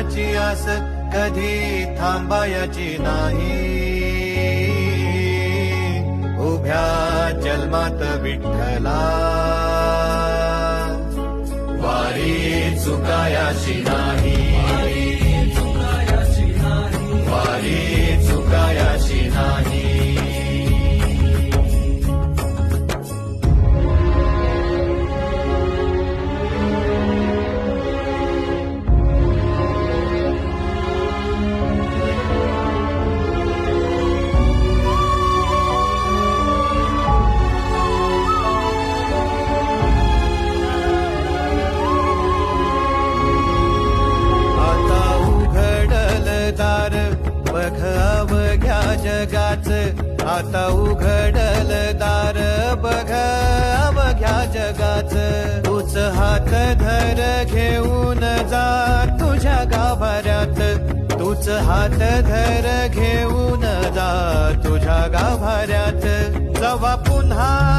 प्रवास कधी थांबायची नाही. उभ्या जन्मात विठ्ठला. वारी चुकायाची नाही. बघ अवघ्या जगाच. आता उघडल दार बघ अवघ्या जगाच. तूच हात धर घेऊन जा तुझ्या गाभाऱ्यात. तूच हात धर घेऊन जा तुझ्या गाभाऱ्यात. जवा पुन्हा